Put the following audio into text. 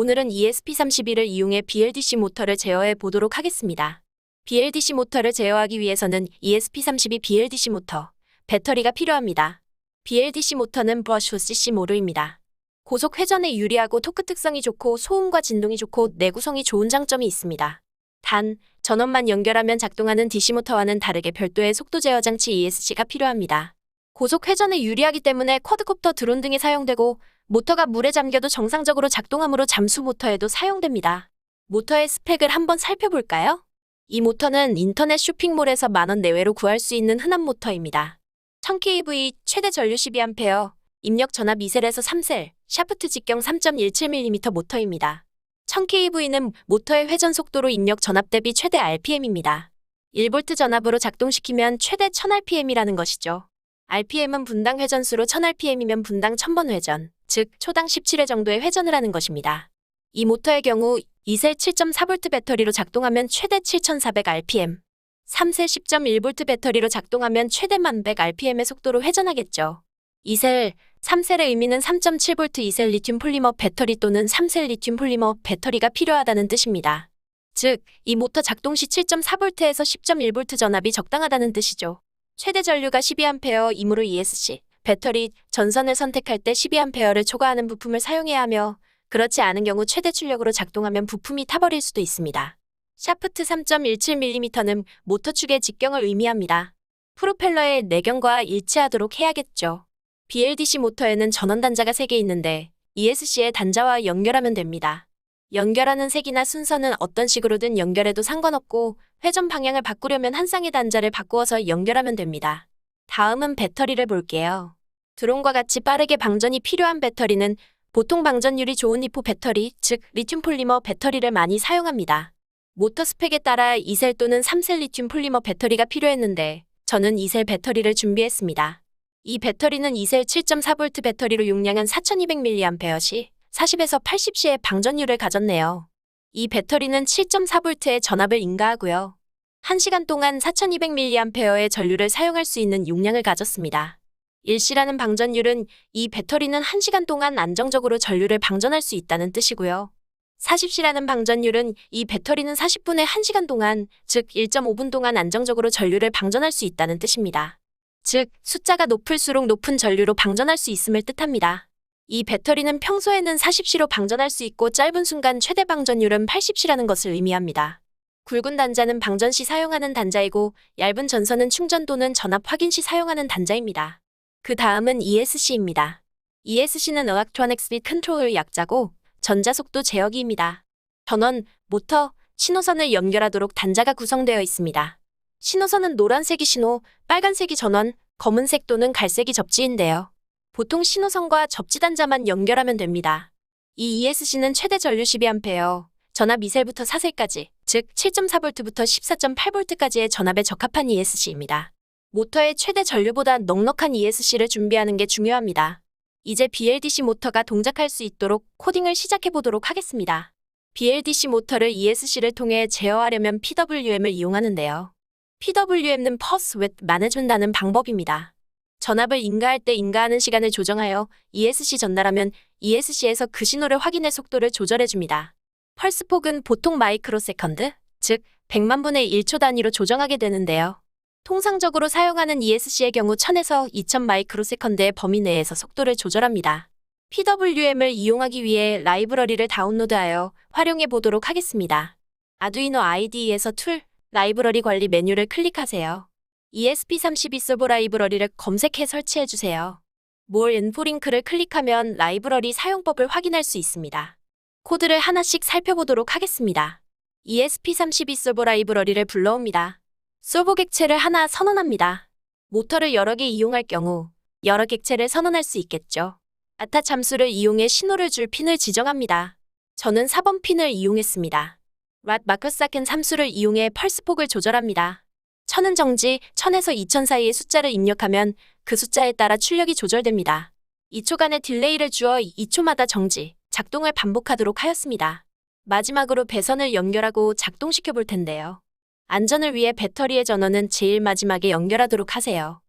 오늘은 E ESP32를 이용해 BLDC 모터를 제어해 보도록 하겠습니다. BLDC 모터를 제어하기 위해서는 E ESP32 BLDC 모터, 배터리가 필요합니다. BLDC 모터는 브러쉬 CC 모루입니다. 고속 회전에 유리하고 토크 특성이 좋고 소음과 진동이 좋고 내구성이 좋은 장점이 있습니다. 단, 전원만 연결하면 작동하는 DC 모터와는 다르게 별도의 속도 제어 장치 ESC가 필요합니다. 고속 회전에 유리하기 때문에 쿼드콥터 드론 등에 사용되고 모터가 물에 잠겨도 정상적으로 작동하므로 잠수 모터에도 사용됩니다. 모터의 스펙을 한번 살펴볼까요? 이 모터는 인터넷 쇼핑몰에서 만원 내외로 구할 수 있는 흔한 모터입니다. 1000kV 최대 전류 12A, 입력 전압 2셀에서 3셀, 샤프트 직경 3.17mm 모터입니다. 1000kV는 모터의 회전 속도로 입력 전압 대비 최대 RPM입니다. 1V 전압으로 작동시키면 최대 1000rpm이라는 것이죠. RPM은 분당 회전수로 1000rpm이면 분당 1000번 회전, 즉 초당 17회 정도의 회전을 하는 것입니다. 이 모터의 경우 2셀 7.4V 배터리로 작동하면 최대 7400rpm, 3셀 10.1V 배터리로 작동하면 최대 1100rpm의 속도로 회전하겠죠. 2셀, 3셀의 의미는 3.7V 2셀 리튬 폴리머 배터리 또는 3셀 리튬 폴리머 배터리가 필요하다는 뜻입니다. 즉, 이 모터 작동 시 7.4V에서 10.1V 전압이 적당하다는 뜻이죠. 최대 전류가 12A이므로 ESC, 배터리, 전선을 선택할 때 12A를 초과하는 부품을 사용해야 하며 그렇지 않은 경우 최대 출력으로 작동하면 부품이 타버릴 수도 있습니다. 샤프트 3.17mm는 모터 축의 직경을 의미합니다. 프로펠러의 내경과 일치하도록 해야겠죠. BLDC 모터에는 전원 단자가 3개 있는데 ESC의 단자와 연결하면 됩니다. 연결하는 색이나 순서는 어떤 식으로든 연결해도 상관없고 회전 방향을 바꾸려면 한 쌍의 단자를 바꾸어서 연결하면 됩니다. 다음은 배터리를 볼게요. 드론과 같이 빠르게 방전이 필요한 배터리는 보통 방전율이 좋은 리포 배터리, 즉 리튬 폴리머 배터리를 많이 사용합니다. 모터 스펙에 따라 2셀 또는 3셀 리튬 폴리머 배터리가 필요했는데 저는 2셀 배터리를 준비했습니다. 이 배터리는 2셀 7.4V 배터리로 용량은 4200mAh 시 40에서 80시의 방전율을 가졌네요. 이 배터리는 7.4V의 전압을 인가하고요. 1시간 동안 4200mAh의 전류를 사용할 수 있는 용량을 가졌습니다. 일시라는 방전율은 이 배터리는 1시간 동안 안정적으로 전류를 방전할 수 있다는 뜻이고요. 40시라는 방전율은 이 배터리는 40분에 1시간 동안, 즉 1.5분 동안 안정적으로 전류를 방전할 수 있다는 뜻입니다. 즉, 숫자가 높을수록 높은 전류로 방전할 수 있음을 뜻합니다. 이 배터리는 평소에는 40시로 방전할 수 있고 짧은 순간 최대 방전율은 80시라는 것을 의미합니다. 굵은 단자는 방전 시 사용하는 단자이고 얇은 전선은 충전 또는 전압 확인 시 사용하는 단자입니다. 그 다음은 ESC입니다. ESC는 Electronic Speed Controller 약자고 전자속도 제어기입니다. 전원, 모터, 신호선을 연결하도록 단자가 구성되어 있습니다. 신호선은 노란색이 신호, 빨간색이 전원, 검은색 또는 갈색이 접지인데요. 보통 신호선과 접지 단자만 연결하면 됩니다. 이 ESC는 최대 전류 12A, 전압 2셀부터 4셀까지, 즉 7.4V부터 14.8V까지의 전압에 적합한 ESC입니다. 모터의 최대 전류보다 넉넉한 ESC를 준비하는 게 중요합니다. 이제 BLDC 모터가 동작할 수 있도록 코딩을 시작해 보도록 하겠습니다. BLDC 모터를 ESC를 통해 제어하려면 PWM을 이용하는데요. PWM은 Pulse Width Management라는 방법입니다. 전압을 인가할 때 인가하는 시간을 조정하여 ESC 전달하면 ESC에서 그 신호를 확인해 속도를 조절해 줍니다. 펄스 폭은 보통 마이크로 세컨드, 즉 100만 분의 1초 단위로 조정하게 되는데요. 통상적으로 사용하는 ESC의 경우 1000에서 2000 마이크로 세컨드의 범위 내에서 속도를 조절합니다. PWM을 이용하기 위해 라이브러리를 다운로드하여 활용해 보도록 하겠습니다. 아두이노 IDE에서 툴, 라이브러리 관리 메뉴를 클릭하세요. ESP32 서버 라이브러리를 검색해 설치해 주세요. Info 링크를 클릭하면 라이브러리 사용법을 확인할 수 있습니다. 코드를 하나씩 살펴보도록 하겠습니다. ESP32 서버 라이브러리를 불러옵니다. 서버 객체를 하나 선언합니다. 모터를 여러 개 이용할 경우 여러 객체를 선언할 수 있겠죠. 아타 참수를 이용해 신호를 줄 핀을 지정합니다. 저는 4번 핀을 이용했습니다. 랏 마커사켄 함수를 이용해 펄스폭을 조절합니다. 천은 정지, 1000에서 2000 사이의 숫자를 입력하면 그 숫자에 따라 출력이 조절됩니다. 2초간의 딜레이를 주어 2초마다 정지, 작동을 반복하도록 하였습니다. 마지막으로 배선을 연결하고 작동시켜 볼 텐데요. 안전을 위해 배터리의 전원은 제일 마지막에 연결하도록 하세요.